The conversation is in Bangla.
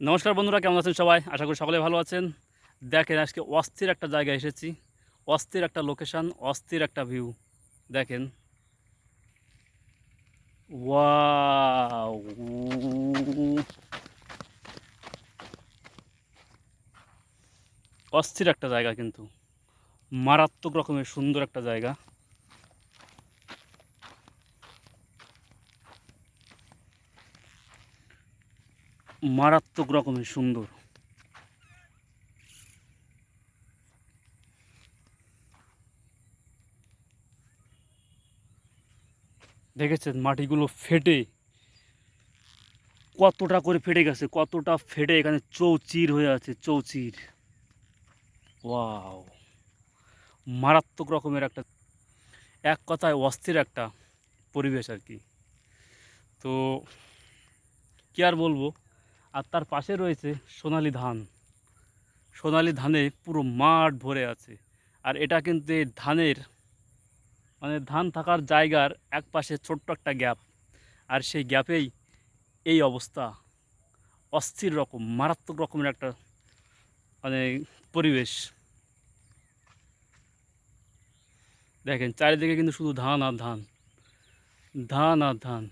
নমস্কার বন্ধুরা, কেমন আছেন সবাই? আশা করি সকলে ভালো আছেন। দেখেন, আজকে অস্থির একটা জায়গায় এসেছি। অস্থির একটা লোকেশন অস্থির একটা ভিউ দেখেন। অস্থির একটা জায়গা কিন্তু। মারাত্মক রকমের সুন্দর একটা জায়গা। মারাত্মক রকমের সুন্দর। দেখেছেন মাটিগুলো ফেটে? কতটা করে ফেটে গেছে, কতটা ফেটে এখানে চৌচির হয়ে আছে, চৌচির। ওয়াও, মারাত্মক রকমের একটা, এক কথায় অস্থির একটা পরিবেশ আর কি। তো, কি আর বলব? আর তার পাশে রয়েছে সোনালি ধান। সোনালি ধানে পুরো মাঠ ভরে আছে। আর এটা কিন্তু ধানের মানে ধান থাকার জায়গার এক পাশে ছোট্ট একটা গ্যাপ। আর সেই গ্যাপেই এই অবস্থা। অস্থির রকম, মারাত্মক রকমের একটা মানে পরিবেশ। দেখেন, চারিদিকে কিন্তু শুধু ধান আর ধান। ধান আর ধান।